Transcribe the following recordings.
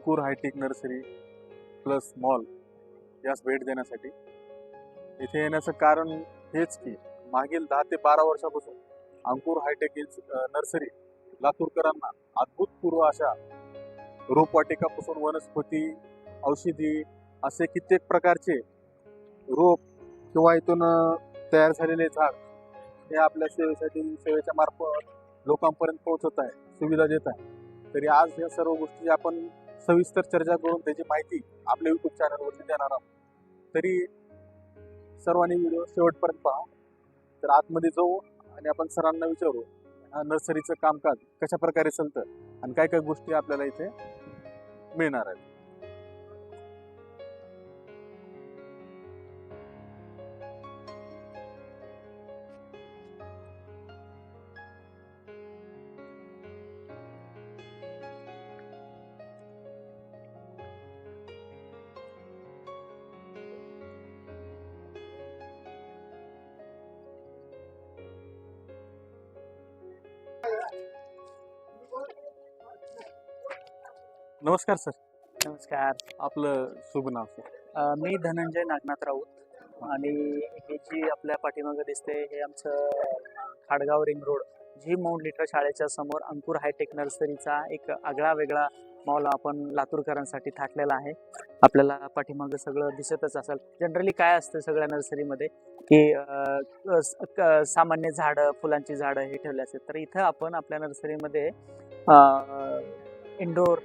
Ankur hi tech nursery plus mall यास भेट देण्यासाठी. इथे येण्याचं कारण हेच की मागील दहा ते बारा वर्षापासून अंकुर हायटेक नर्सरी लातूरकरांना अद्भुतपूर्व अशा रोपवाटिकापासून वनस्पती औषधी असे कित्येक प्रकारचे रोप किंवा इथून तयार झालेले झाड हे आपल्या सेवेसाठी सेवेच्या मार्फत लोकांपर्यंत पोहोचत आहे सुविधा देत आहे. तरी आज या सर्व गोष्टी आपण सविस्तर चर्चा करून त्याची माहिती आपल्या युट्यूब चॅनलवरती देणार आहोत. तरी सर्वांनी व्हिडिओ शेवटपर्यंत पहा. तर आतमध्ये जाऊ आणि आपण सरांना विचारू हा नर्सरीचं कामकाज कशा प्रकारे चालतं आणि काय काय गोष्टी आपल्याला इथे मिळणार आहेत. नमस्कार सर. नमस्कार. आपलं शुभ नाव सर. अ, मी धनंजय नागनाथ राऊत आणि हे जी आपल्या पाठीमागं दिसते हे आमचं अ, खाडगाव रिंग रोड जी माऊंट लिटर शाळेच्या समोर अंकुर हायटेक नर्सरीचा एक आगळा वेगळा मॉल आपण लातूरकरांसाठी थाटलेला आहे. आपल्याला पाठीमागं सगळं दिसतच असेल. जनरली काय असतं सगळ्या नर्सरीमध्ये? की सामान्य झाडं फुलांची झाडं हे ठेवले असतात तर इथं आपण आपल्या नर्सरीमध्ये इंडोर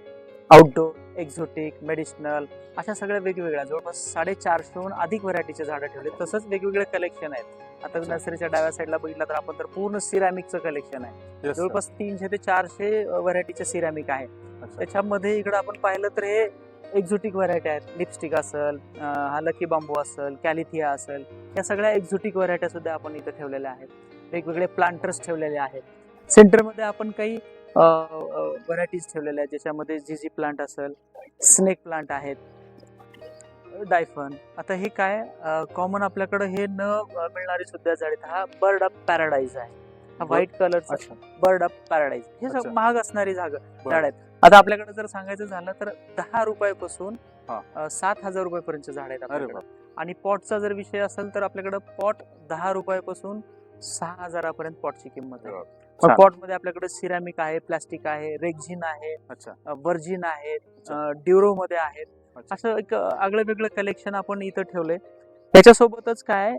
आउटडोर एक्झोटिक मेडिसिनल अशा सगळ्या वेगवेगळ्या जवळपास साडेचारशेहून अधिक व्हरायटीचे झाडं ठेवले. तसंच वेगवेगळे कलेक्शन आहेत. आता नर्सरीच्या डाव्या साईडला बघितलं तर आपण तर पूर्ण सिरामिकचं कलेक्शन आहे. जवळपास तीनशे ते चारशे व्हरायटीचे सिरामिक आहे. त्याच्यामध्ये इकडं आपण पाहिलं तर हे एक्झोटिक व्हरायटी आहेत. लिपस्टिक असेल हा लकी बांबू असेल कॅलिथिया असेल या सगळ्या एक्झोटिक व्हरायट्या सुद्धा आपण इथं ठेवलेल्या आहेत. वेगवेगळे प्लांटर्स ठेवलेले आहेत. सेंटरमध्ये आपण काही व्हरायटीज ठेवलेल्या आहेत. ज्याच्यामध्ये जीजी प्लांट असेल स्नेक प्लांट आहेत डायफन आता हे काय कॉमन आपल्याकडं हे न मिळणारी सुद्धा झाड हा बर्ड ऑफ पॅराडाईज आहे. हा व्हाईट कलरचा अच्छा. बर्ड ऑफ पॅराडाईज हे महाग असणारी. झाड आहेत. आता आपल्याकडे जर सांगायचं झालं तर दहा रुपयापासून सात हजार रुपयापर्यंत झाड आहेत आपल्याकडे. आणि पॉटचा जर विषय असेल तर आपल्याकडे पॉट दहा रुपयापासून सहा हजारापर्यंत पॉटची किंमत आहे. पॉटमध्ये आपल्याकडे सिरामिक आहे प्लास्टिक आहे रेक्झिन आहे अच्छा. वर्जिन अच्छा. ड्युरो मध्ये आहेत. असं एक आगळं वेगळं कलेक्शन आपण इथं ठेवलंय. त्याच्यासोबतच काय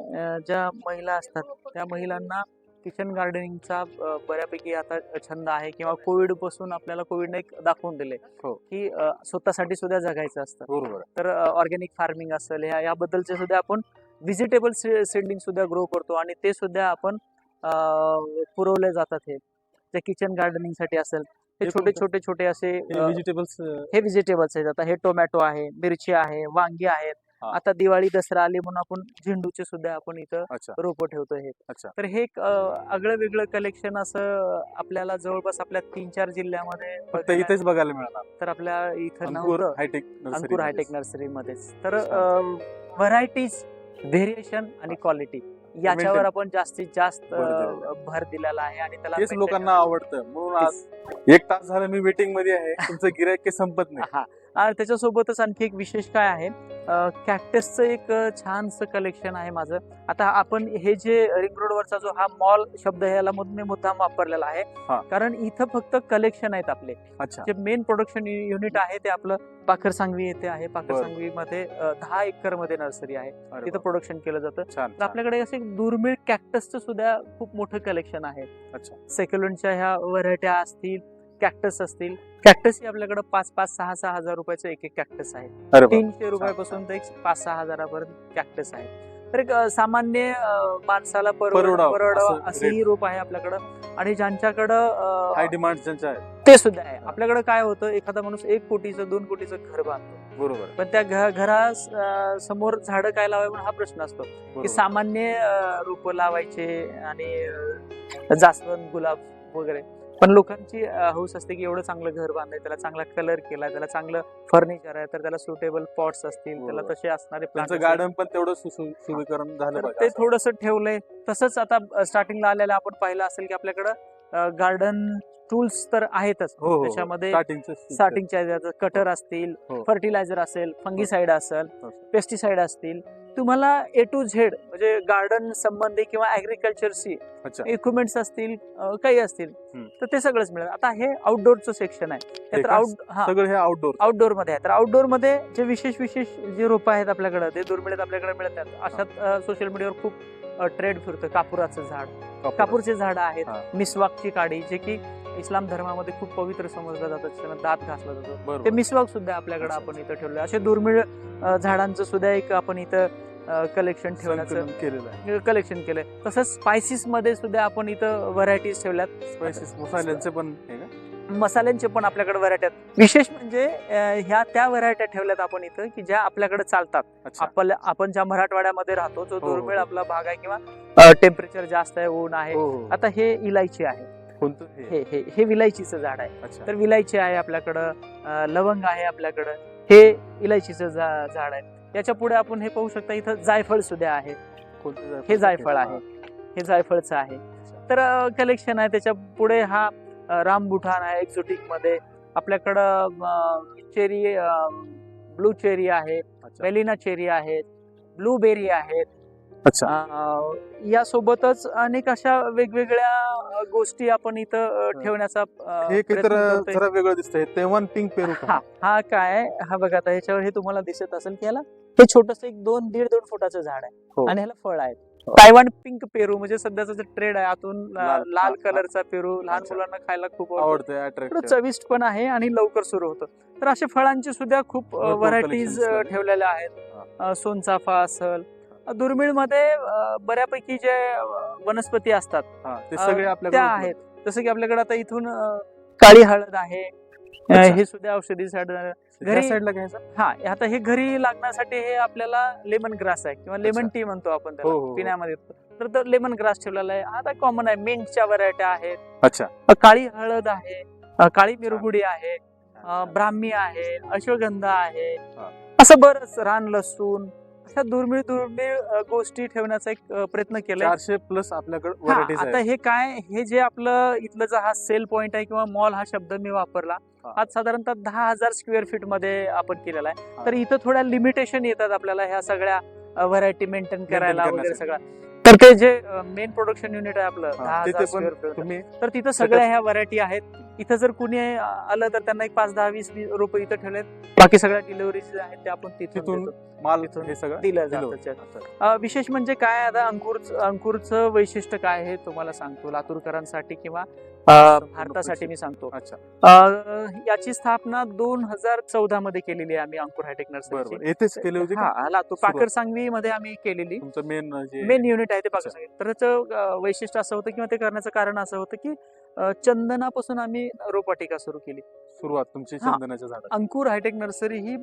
ज्या महिला असतात त्या महिलांना किचन गार्डनिंगचा बऱ्यापैकी आता छंद आहे किंवा कोविडपासून आपल्याला कोविडने एक दाखवून दिले हो. की अं, स्वतःसाठी सुद्धा जगायचं असतं बरोबर आहे. तर ऑर्गॅनिक फार्मिंग असेल ह्या याबद्दलचे सुद्धा आपण व्हिजिटेबल सेडिंग सुद्धा ग्रो करतो आणि ते सुद्धा आपण अं, पुरवले जातात हे जे किचन गार्डनिंगसाठी असेल ते हे छोटे कोणतं? छोटे छोटे असे हे अं, व्हेजिटेबल्स हे व्हेजिटेबल्स आहेत आता हे टोमॅटो आहे मिरची आहे वांगी आहेत. आता दिवाळी दसरा आली म्हणून आपण झेंडूचे सुद्धा आपण इथं रोप ठेवतो हे. अच्छा. तर हे एक आगळं वेगळं कलेक्शन असं आपल्याला जवळपास आपल्या तीन चार जिल्ह्यामध्ये फक्त इथेच बघायला मिळणार. तर आपल्या इथं अंकुर हायटेक अंकुर हायटेक नर्सरीमध्येच. तर. व्हरायटीज व्हेरिएशन आणि क्वालिटी याच्यावर. आपण जास्तीत जास्त भर दिलेला आहे. आणि त्याला लोकांना आवडतं. म्हणून आज एक तास झालं मी वेटिंगमध्ये आहे. तुमचं गिरायक संपत नाही. हा. त्याच्यासोबतच आणखी एक विशेष काय आहे? कॅक्टसचं एक छानसं कलेक्शन आहे माझं. आता आपण हे जे रिंग रोडवरचा जो हा मॉल शब्द याला मी मुद्दाम वापरलेला आहे. कारण इथं फक्त कलेक्शन आहेत आपले. अच्छा. जे मेन प्रोडक्शन युनिट आहे ते आपलं पाखर सांगवी येथे आहे. पाखर बरं. सांगवीमध्ये अ, दहा एकरमध्ये नर्सरी आहे. तिथं. प्रोडक्शन केलं जातं. आपल्याकडे असे दुर्मिळ कॅक्टसचं सुद्धा खूप मोठं कलेक्शन आहे. अच्छा. सेक्युलनच्या ह्या व्हरायट्या असतील कॅक्टस असतील. कॅक्टस ही आपल्याकडे पाच पाच सहा सहा हजार रुपयाचं एक एक कॅक्टस आहे. तीनशे रुपयापासून ते एक पाच सहा हजारापर्यंत कॅक्टस आहे. तर एक सामान्य माणसाला परवड परवडावं परवडावं असं असंही रूप आहे आपल्याकडं. आणि ज्यांच्याकडं हाय डिमांड ज्यांच्या आहेत ते सुद्धा आहे. आपल्याकडे काय होतं एखादा माणूस एक कोटीचं दोन कोटीचं घर बांधतो. बरोबर. पण त्या घरा समोर झाडं काय लावावे म्हणून हा प्रश्न असतो. की. सामान्य रोप लावायचे आणि जास्वंद गुलाब वगैरे. पण लोकांची हौस असते की एवढं चांगलं घर बांधाय त्याला चांगला कलर केला त्याला चांगलं फर्निचर आहे तर त्याला सुटेबल पॉट्स असतील त्याला. तसे असणारे. गार्डन पण तेवढं सुशोभीकरण झालं ते. थोडस ठेवलंय तसंच आता स्टार्टिंगला आलेलं आपण पाहिलं असेल की आपल्याकडं गार्डन टूल्स तर आहेतच हो हो त्याच्यामध्ये स्टार्टिंगचे स्टार्टिंगच्या कटर असतील हो. फर्टिलायझर असेल फंगीसाईड असेल हो. पेस्टिसाइड असतील तुम्हाला ए टू झेड म्हणजे गार्डन संबंधी किंवा ऍग्रिकल्चरशी इक्विपमेंट्स असतील काही असतील. तर ते सगळंच मिळेल. आता हे आउटडोअरचं सेक्शन आहे. त्यात का? आउट हा. सगळं आउटडोर आउटडोअरमध्ये आहे. तर आउटडोअरमध्ये जे विशेष विशेष जे रोपं आहेत आपल्याकडे ते दुर्मिळत आपल्याकडे मिळतात अशात सोशल मीडियावर खूप ट्रेड फिरतं कापुराचं झाड. कापूरचे झाड आहेत. मिसवाकची काडी जे की इस्लाम धर्मामध्ये खूप पवित्र समजलं जातं त्याच्यानं दात घासला जातो. ते मिसवाक सुद्धा आपल्याकडे आपण इथं ठेवलं असे दुर्मिळ झाडांचं सुद्धा एक आपण इथं कलेक्शन ठेवण्याचं केलेलं आहे. कलेक्शन केलंय. तसंच स्पायसीसमध्ये सुद्धा आपण इथं व्हरायटीज ठेवल्यात. स्पायसेस मसाल्यांचे पण मसाल्यांचे पण आपल्याकडे व्हरायटी आहेत. विशेष म्हणजे ह्या त्या व्हरायट्या ठेवल्यात आपण इथं की ज्या आपल्याकडे चालतात. आपल्या आपण ज्या मराठवाड्यामध्ये राहतो जो हो, हो, दुर्मिळ हो. आपला भाग आहे किंवा टेम्परेचर जास्त आहे ऊन आहे. आता हे इलायची आहे. हे. हे विलायचीचं झाड आहे. तर विलायची आहे आपल्याकडं लवंग आहे आपल्याकडं. हे इलायचीचं झाड आहे. याच्यापुढे आपण हे पाहू शकता इथं जायफळ सुद्धा आहे? हे जायफळ? आहे. हे जायफळचं आहे. तर कलेक्शन आहे. त्याच्या पुढे हा रामबुठान आहे एक्झोटिकमध्ये आपल्याकडं चेरी ब्लू चेरी आहे. मेलिना चेरी आहेत ब्लूबेरी आहेत यासोबतच अनेक अशा वेगवेगळ्या गोष्टी आपण इथं ठेवण्याचा हे. जरा वेगळं दिसतंय पिंक पेरू? हा हा काय? हा बघा आता याच्यावर हे तुम्हाला दिसत असेल की याला हे छोटस एक दोन दीड दोन फुटाचं झाड आहे हो. आणि ह्याला फळ आहे हो. तायवान पिंक पेरू म्हणजे सध्याचा जो ट्रेड आहे आतून लाल-. कलरचा पेरू लहान. मुलांना खायला खूप आवडतो चविष्ट पण आहे आणि लवकर सुरू होतं तर असे फळांचे सुद्धा खूप व्हरायटीज. ठेवलेल्या आहेत सोनचाफा असल दुर्मिळमध्ये बऱ्यापैकी जे वनस्पती असतात ते सगळे त्या. आहेत जसं की आपल्याकडे आता इथून काळी हळद आहे. हे सुद्धा औषधी त्या घरी- साईडला घ्यायचं हा आता हे घरी लागण्यासाठी हे आपल्याला लेमन ग्रास आहे किंवा लेमन. टी म्हणतो आपण हो, त्याला हो, हो. पिण्यामध्ये. तर लेमन ग्रास ठेवलेला आहे. आता कॉमन आहे. मिंटच्या व्हरायट्या आहेत. अच्छा. अ, काळी हळद आहे. अ, काळी मिरगुडी आहे. अ, ब्राह्मी आहे. अश्वगंधा आहे. हा. असं बरंच रान लसूण अशा दुर्मिळ दुर्मिळ गोष्टी ठेवण्याचा एक प्रयत्न केलाय चारशे प्लस आपल्याकडे आता हे काय हे जे आपलं इथलं जो हा सेल पॉइंट आहे किंवा मॉल हा शब्द मी वापरला. हा साधारणतः दहा हजार स्क्वेअर फीटमध्ये आपण केलेला आहे. तर इथं थोड्या लिमिटेशन येतात आपल्याला ह्या सगळ्या व्हरायटी मेंटेन करायला वगैरे. सगळं तर ते जे मेन प्रोडक्शन युनिट आहे आपलं दहा हजार स्क्वेअर फीट तर तिथं सगळ्या ह्या व्हरायटी आहेत इथं जर कुणी आलं तर त्यांना एक पाच दहा वीस रुपये इथं ठेवलेत. बाकी सगळ्या डिलिव्हरी आहेत ते आपण तिथून. माल हे सगळं दिलं जातं विशेष म्हणजे काय आता अंकुर अंकुरचं वैशिष्ट्य काय आहे तुम्हाला सांगतो. लातूरकरांसाठी किंवा भारतासाठी मी सांगतो. अच्छा. याची स्थापना दोन हजार चौदा मध्ये केलेली आहे आम्ही अंकुर हायटेक नर्सरी येथेच केले होते हा लातूर. पाकर सांगवी मध्ये आम्ही केलेली. मेन मेन युनिट आहे ते पाकर. सांगवी तर त्याचं वैशिष्ट्य असं होतं किंवा ते करण्याचं कारण असं होतं की चंदनापासून आम्ही रोपवाटिका सुरू केली सुरुवात तुमची हा. चंदनाच्या अंकुर हायटेक नर्सरी ही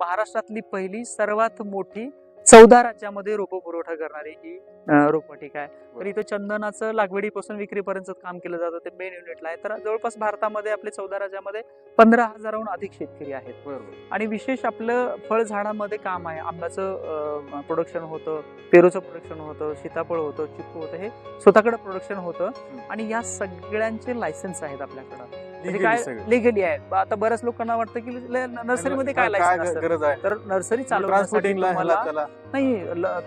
महाराष्ट्रातली पहिली सर्वात मोठी चौदा राज्यामध्ये रोप पुरवठा करणारी ही रोपवाटिका आहे. तर इथं चंदनाचं लागवडीपासून विक्रीपर्यंत काम केलं जातं ते मेन युनिटला आहे. तर जवळपास भारतामध्ये आपले चौदा राज्यामध्ये पंधरा हजाराहून अधिक शेतकरी आहेत. आणि विशेष आपलं फळ झाडामध्ये काम आहे. आंब्याचं प्रोडक्शन होतं पेरूचं प्रोडक्शन होतं सीताफळ होतं चिक्कू होतं हे स्वतःकडे प्रोडक्शन होतं. आणि या सगळ्यांचे लायसन्स आहेत आपल्याकडं. म्हणजे काय. लिगली आहेत आता बऱ्याच लोकांना वाटतं की नर्सरीमध्ये काय गरज आहे? तर नर्सरी चालवण्यासाठी तुम्हाला त्याला नाही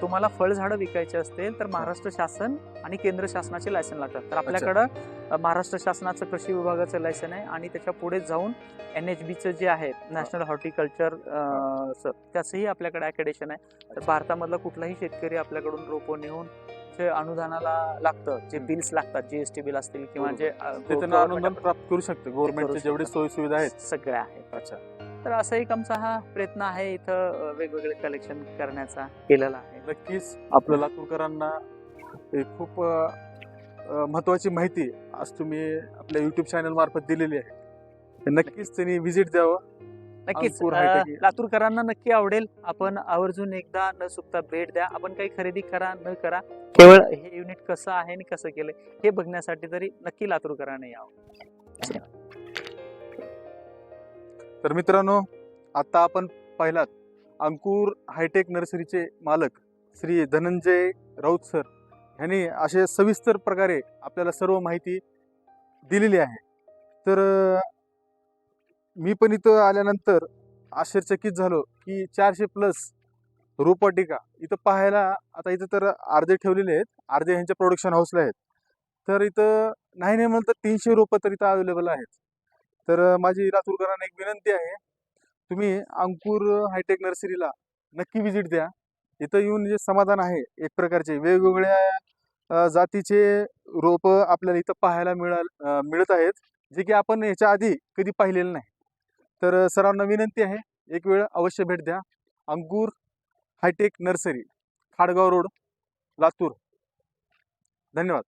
तुम्हाला फळझाडं विकायची असतील तर महाराष्ट्र शासन आणि केंद्र शासनाचे लायसन लागतात. तर आपल्याकडं महाराष्ट्र शासनाचं कृषी विभागाचं लायसन आहे आणि त्याच्या पुढे जाऊन एन एच बीचं जे आहे नॅशनल हॉर्टिकल्चर त्याचंही आपल्याकडे अकॅडेशन आहे. तर भारतामधला कुठलाही शेतकरी आपल्याकडून रोपो नेऊन जे अनुदानाला लागतं जे. बिल्स लागतात जीएसटी बिल असतील किंवा जे अनुदान प्राप्त करू शकते. गव्हर्नमेंटचे जेवढे. सोयी सुविधा आहेत. सगळ्या आहेत. अच्छा. तर असा एक आमचा हा प्रयत्न आहे इथं वेगवेगळे कलेक्शन करण्याचा केलेला आहे. नक्कीच आपल्या लातूरकरांना एक खूप महत्वाची माहिती आज तुम्ही आपल्या युट्यूब चॅनल मार्फत दिलेली आहे. नक्कीच त्यांनी व्हिजिट द्यावं. नक्कीच. लातूरकरांना नक्की आवडेल. आपण आवर्जून एकदा न चुकता भेट द्या. आपण काही खरेदी करा न करा. केवळ हे युनिट कसं आहे आणि कसं केलंय हे बघण्यासाठी तरी नक्की लातूरकरांना यावं. तर मित्रांनो आता आपण पाहिलात अंकुर हायटेक नर्सरीचे मालक श्री धनंजय राऊत सर यांनी असे सविस्तर प्रकारे आपल्याला सर्व माहिती दिलेली आहे. तर मी पण इथं आल्यानंतर आश्चर्यचकित झालो की चारशे प्लस रोपवाटिका इथं पाहायला आता इथं तर अर्धे ठेवलेले आहेत अर्धे ह्यांच्या प्रोडक्शन हाऊसला आहेत. तर इथं नाही नाही म्हणलं तर तीनशे रोपं तर इथं अवेलेबल आहेत. तर माझी लातूरकरांना एक विनंती आहे तुम्ही अंकुर हायटेक नर्सरीला नक्की व्हिजिट द्या. इथं येऊन जे समाधान आहे एक प्रकारचे वेगवेगळ्या जातीचे रोपं आपल्याला इथं पाहायला मिळाल मिळत आहेत जे की आपण याच्या आधी कधी पाहिलेलं नाही. तर सरांना विनंती आहे एक वेळ अवश्य भेट द्या. Angur hi tech nursery Khadgaon road Latur. धन्यवाद.